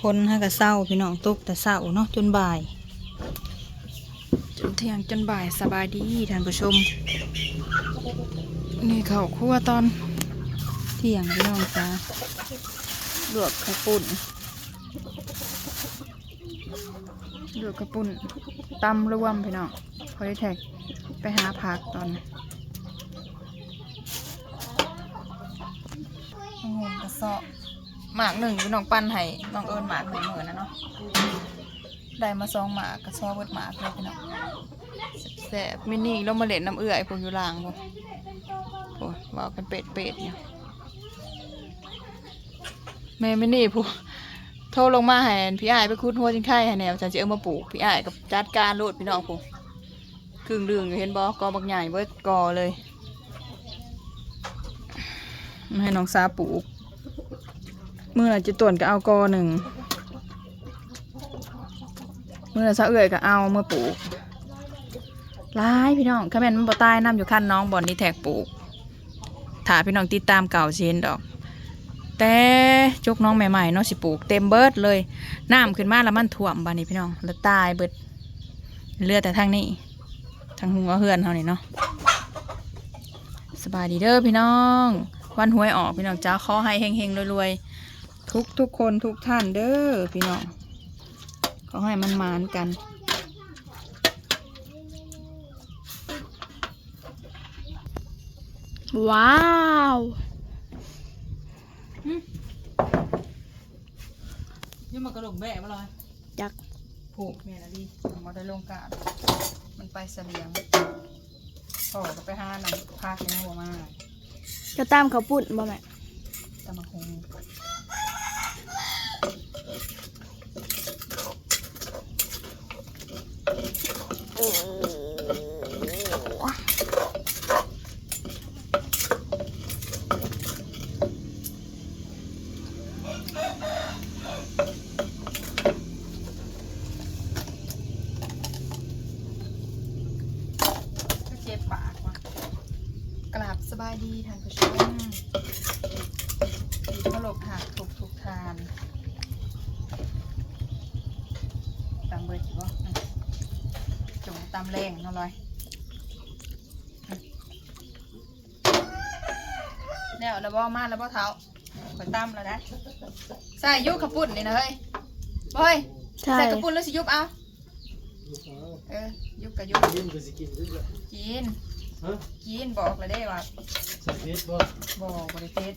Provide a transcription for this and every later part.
คนให้กับเศร้าพี่น้องตกแต่เศร้าเนาะจนบ่าย จนเที่ยงจนบ่ายสบายดีท่านผู้ชม นี่เขาวคั่วตอนเที่ยงพี่น้องจ้าลวกข้าวปุ้นลวกข้าวปุ้นตำรวมพี่น้องพอได้แท็กไปหาผักตอนนี้โอ้โหกระเซาะ หมากหนึ่งพี่น้องปั้นให้น้องเอิญหมากหนึ่งเหมือนนะเนาะได้มาสองหมากกระซาะเบิดหมากเลยพี่น้องแสบมินี่ลงมาเล่นน้ำเอื่อยพวกอยู่ล่างพวกโอ้ยว่ากันเป็ดเป็ดเนี่ยแม่มินี่พวกโทรลงมาให้พี่อ้ายไปคุดหัวจิงไข่ให้แนวจันจะเอามาปลูกพี่อ้ายกับจัดการโลดพี่น้องพวกครึ่งเรื่องอยู่เห็นบอกกอบักใหญ่เบิดกอเลยให้น้องสาปลูก มือน่ะจะต่วนก็เอากอหนึ่งเมือน่ะสะเอื่อยก็เอาเมาปลูกร้ายพี่น้องข้าแม่นมันบ่ตายน้ำอยู่ขั้นน้องบอนนี่แทกปลูกถ้าพี่น้องติดตามเก่าเช่นดอก แต่จกน้องใหม่ๆเนาะสิปลูกเต็มเบิดเลยน้ำขึ้นมาแล้วมันท่วมบานนี้พี่น้องแล้วตายเบิดเลือดแต่ทางนี้ทางหัวเฮือนเขานี่เนาะสบายดีเด้อพี่น้อง วันหวยออกพี่น้องจ้าขอให้เฮงๆรวยๆ ทุกทุกๆคนทุกท่านเด้อพี่น้องขอให้มันมานๆกัน ว้าวนี่มันกระดกแบะมาเลยจักผูกเนี่ยนะดิมาได้ลงกาดมันไปเสลียงพ่อก็ไปหาหนังพากินหัวมาจะตามเขาวปุ่นบ่แม่ตะมาคง เจ็บปากว่ะกราบสบายดีท่านผู้ชมดีพะโลกหักถูกถูกทานตำเบิดจิบ่อืม จงตำแรงเนาะลอยอืมแล้วแล้วบ่มาแล้วบ่เท้าข่อยตำแล้วนะใส่ยุกขปุ่นนี่นะเฮ้ยบ่เฮ้ยใช่ใส่กระปุ่นแล้วสิยุบเอาเออยุบกับยุบยิ้มก็สิกินด้วยจ้ะกินฮะกินบอกเลยได้ว่าใส่เพชรบ่บอกบริเทศ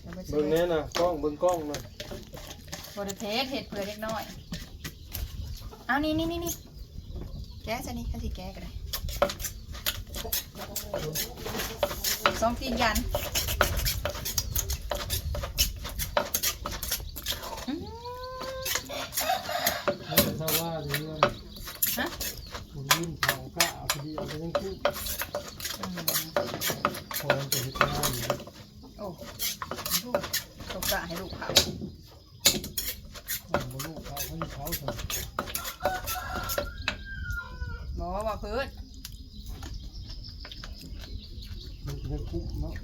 เดี๋ยวไปซื้เบิ่งแน่น่ะกล้องเบิ่งกล้องน่ะบริเทศเห็ดเผื่อเล็กน้อยเอานี่นี่นี่นี่ แก้ซะนี่ข้าสิแก้ก็ได้สองตีนยันอืม ให้ถ้าว่าอย่างนี้ ฮะ ผมยิ้มเผากะพอดีเอาไปยังคิด อืม พอจะเฮ็ดงานอยู่ โอ้ลูกตกกะให้ลูกเขา ของบ่ลูกเขาเขาสิเขาซะ บอกว่าพื้น มันจะได้คุ้มเนาะ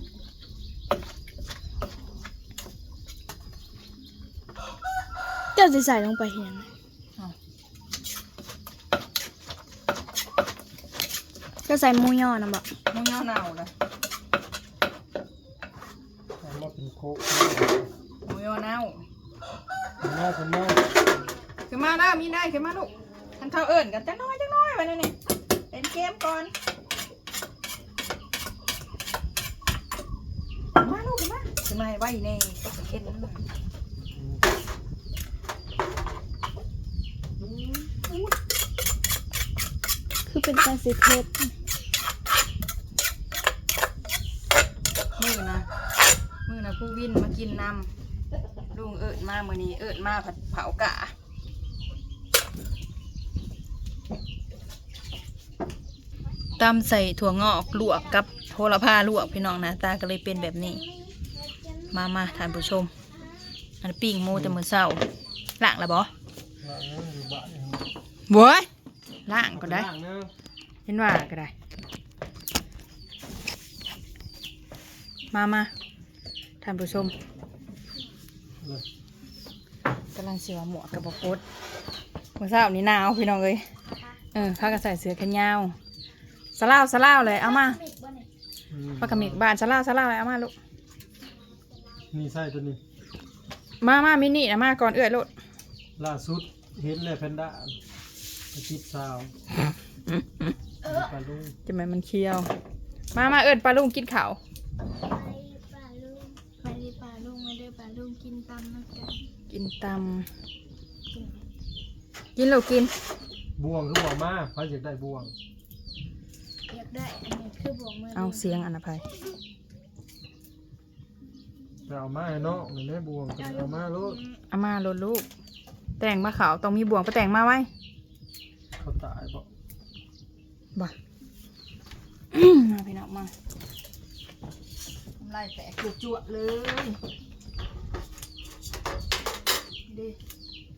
เจ้าสิใส่ลงไปเห็นไหมจะใส่หมูย่อนะบ่มึงเงาเน่าเลยเอามาเป็นโคกมึงเงาเน่าเป็นหน้าเป็นหน้าขึ้นมาได้มีได้ขึ้นมาลูกทันเท่าเอิญกันจังน้อยจังน้อยไปนี่นี่เล่นเกมก่อนขึ้นมาลูกขึ้นมาขึ้นมาไว้ในก็จะเข็น คือ เป็นการสิเพชรมือนะมือนะผู้วินมากินนำลุงเอิญมาเมื่อนี้เอิญมาผัดเผากะตำใส่ถั่วงอกลวกกับโหระพาลวกพี่น้องนะตาก็เลยเป็นแบบนี้ มามาท่านผู้ชม อันปิ้งหมูแต่มือเศร้าล่างแล้วบ่ล่างนั้นอยู่บ้านนี่ครับบัว ล่างก็ได้ล่างนะเห็นว่าก็ได้ มามาท่านผู้ชมเลยำลังเสือหมวกกับบกุดเมื่อเช้านี้หนาวพี่น้องเอ้ยเออข้าก็ใส่เสื้อแขนยาวสลาวสลาวเลยเอามาอืมปากกามิกบ้านสลาวสลาวเลยเอามาลูก นี่ไส้ตัวนี้ มามามินินะมาก่อนเอื้อยลูกล่าสุดเห็นเลยแพนด้า อาทิตย์สาวปลาลุงจะมันมันเคี้ยว มามาเอิญปลาลุงกินข้าวไปป่าลุงไปดิป่าลุงมาเด้อป่าลุงกินตำน้ำกันกินตำกินลูกกิน บ่วงคือบ่วงมาใครอยากได้บ่วง อยากได้อันนี้คือบวงมือเอาเสียงอันอภัยไปเอามาให้น้องนี่แม่บ่วงก็เอามาโลดเอามาโลดลูก แต่งมาขาวต้องมีบ่วงไปแต่งมาไว้ เขาตายบ่บ่ามาพี่น้องมาทำลายแตกจุ่ๆเลยเด้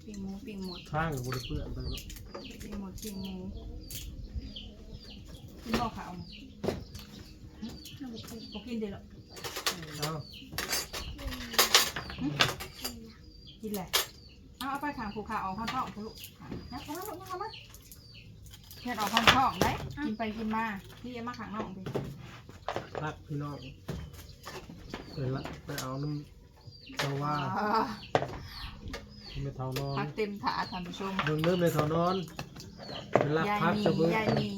ปิ่งหมูปิ่งหมดข้างกับบริเปื้อนไปแล้วปิ่งหมดปิ่งหมูกินบ่ขาวบ่กินเดี๋ยวหรอกเอากินแหละเอาเอาไปขางผูกขาออกข้างท้องผูลูกนะเอามาลูกนะเอามา เพื่อนออกข้างท้องได้กินไปกินมาพี่เอามาขางนอกดิพักพี่น้องไปละไปเอาน้ำเจ้าว่าอ่าไม่เท่านอนพักเต็มถาท่านผู้ชมเบิ่งเริ่มไม่เท่านอนเป็นลักยายพักมีจะเบิ่งยายมี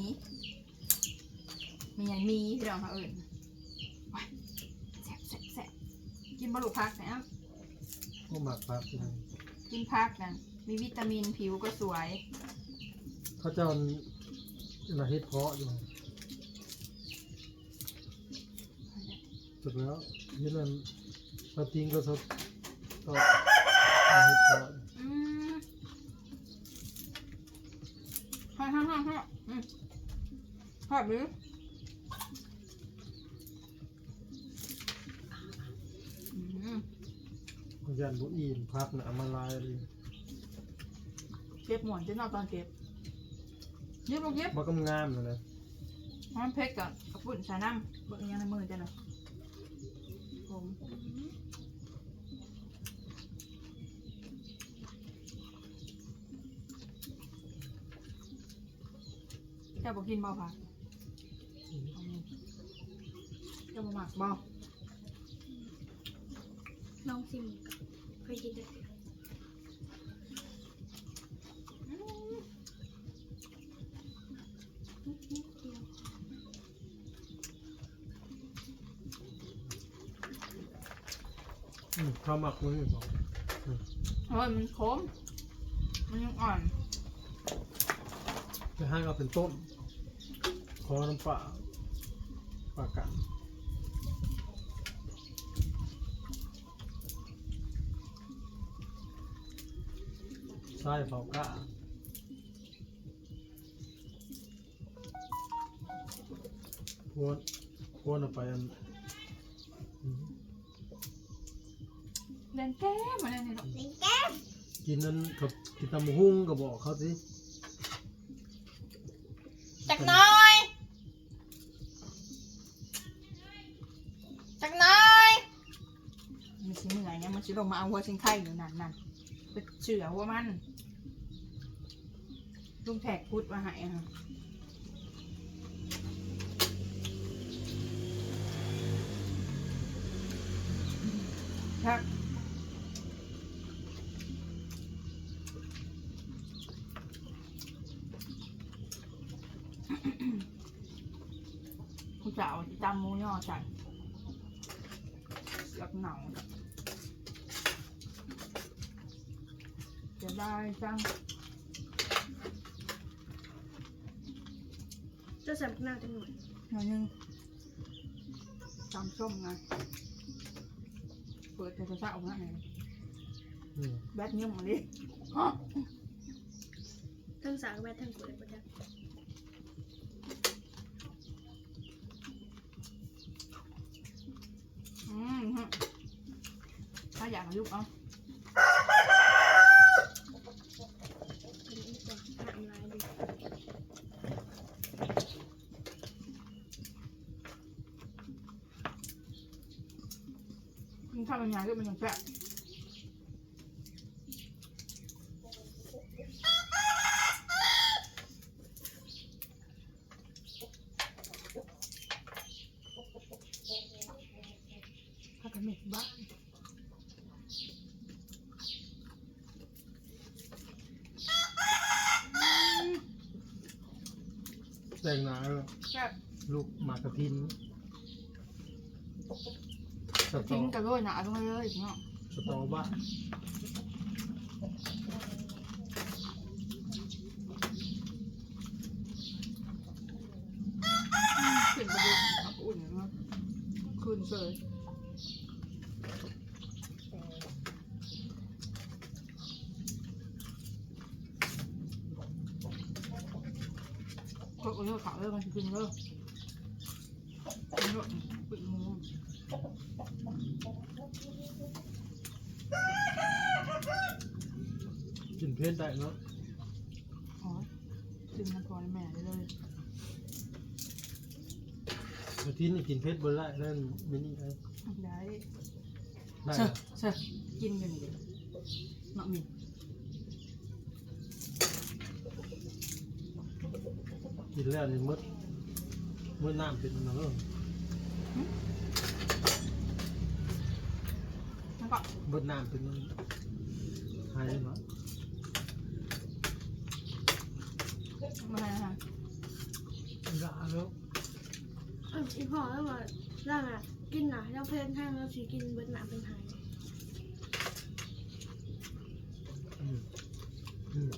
มียายมีพี่น้องเขาเอิ่นไปแซ่บแซ่บแซ่บกินบะลูกพักนะ พวกหมักพักพี่น้องกินพักนะมีวิตามินผิวก็สวย เขาเจะ ระเฮ็ดเพาะอยู่จบแล้วนี่นั่นสติงก็สดก็ระเฮ็ดเพาะอืมฮ่าฮ่าฮ่าฮ่าอืมชอบหรืออืมยันบุอีนพักนะเอามาลายเลยเก็บหมอนจะนอนตอนเก็บ เย็บลูกเย็บบ่ก็งามเลยนะมันเพชรก่อนกระปุ่นใส่น้ำเบิกยังในมือจ้ะเนาะผมเจ้าบอกกินบ่ผักเจ้าบอกหมักบ่น้องซิมเคยกินได้ ข้าวหมักมือสองเฮ้ยมันขมมันยังอ่อนจะให้เอาเป็นต้มขอน้ำปลาปลากันใช่เผากะพวนพวนเอาไปอัน เล่นแก้มมาเล่นนี่หรอกกินนั้นกับกินตำบักหุ่งก็บอกเขาสิจักหน้อยจักหน้อยมันสิเหนื่อยเนี่ยมันสิลงมาเอาหัวชิงไข่อยู่นั่นนั่นไปเชื่อหัวมันลุงแท็กพูดมาใหายค่ะครับคุณจะเอาจำหมูย่ อใส่เสียบเหนาจะได้จังเจะใส่หน้าจังหน่อยหน่อยหนึงจำส้มไงเปิดแต่กระเช้าหน้าไงอืมแบทเงี้ยมาดิทั้งสากแม่ทั้งกุเลยประจัก อืมฮะถ้าอ ยากให้ลูกเอาอันนี้ก่อนน้ำลายดิกินข้าวมันยายก็มันยังแปะ แต่งหนาแล้วแซ่บลูกหมากกระทินสตอทิ้งกับโรยหนาลงมาเลยเนาะสตอบ้า ขึ้นไปดูอับอุ่นเนาะขึ้นเลย ก็เอาเลือกขาวเลือกมันจะกินเลือกเลือกปิดมือกินเพี้ยนได้เนาะอ๋อกินน้ำพอแม่ได้เลยกระทินนี่กินเผ็ดบ่ได้นั่นมินี่ได้ได้ได้เชื่อเหรอเชื่อกินกันดิเนาะมี กินแล้วนี่มดมดน้ำเป็นอันนั้นเนอะแล้วก็มดน้ำเป็นอันหายเนาะมาให้อาหารยาแล้วเอออีพ่อแล้วว่าร่างอะกินหนาแล้วเพื่อนห้างแล้วสิกินเบิดหนาเป็นหาย อืมอืม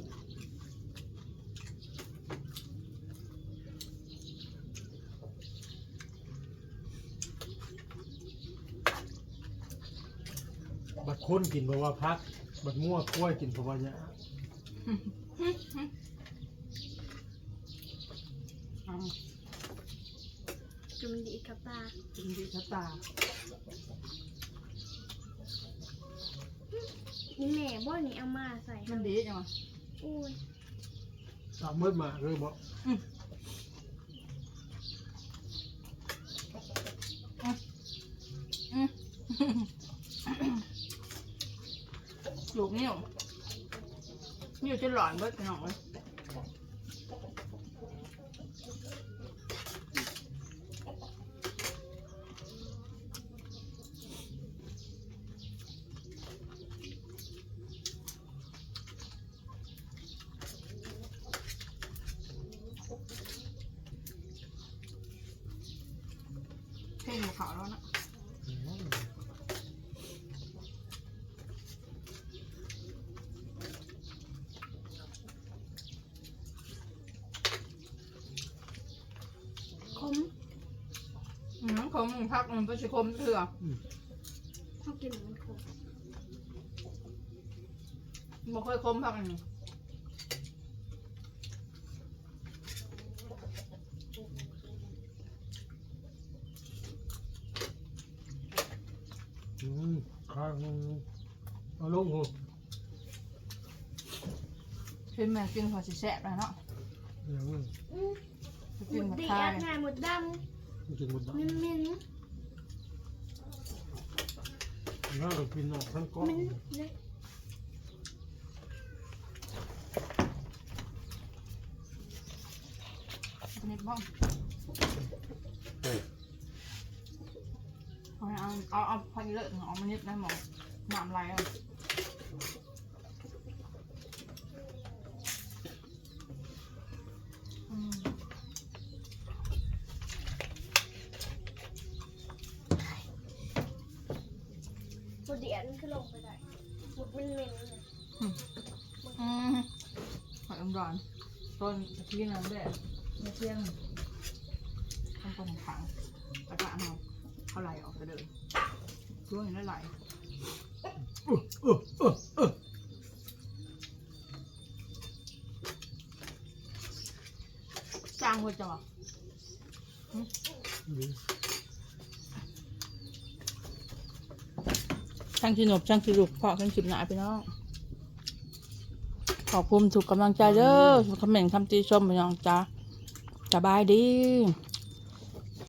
คนกินเพราะว่าพัก บัดมั่วกล้วยกินเพราะว่าหยาเอาจะมันดีกับตากินดีชะตานี่แม่บ่นี่เอามาใส่มันดีจังวะอุ้ยตามเมื่อมาเลยบอก อืมลูกนิ้วนิ้วจะ หลอนเบิดหน่อยเพ่งหัวขาวแล้วนะ คมพักมันไปชิคมเถื่อเขากินมันคมบ่เคยคมพักอันนี้อืมข้างเอาลงหัวเพิ่นแม่กินพอสิแซ่บแล้วเนาะอย่างนั้หกินมดกับดีข้าวอะงานหมดดมัน กินหมดแล้ว ำมินมิน น่าจะกินออกทั้งก้อน มินเลย นิดบ้างเอาเอาเอาพันเลิศเอามานิดได้หมอน้ำไหลอ่ะ ดดีอะมันก็ลงไปได้หมดมินมินเลยอืมหอยอมร้อนต้นที่นั่นแหละไม่เที่ยงต้องต้นขังตะกะเอาเขาไหลออกไปเลยช่วงนี้ไหลเออเออเออเออจางหัวจังหวะ นี่ ช่างสนุบช่างสนุกพอกันคลิบหนาไปน้อง ขอบคุณถูกกำลังใจเด้อคอมเมนต์คำตีชมไปน้องจ้าสบายดี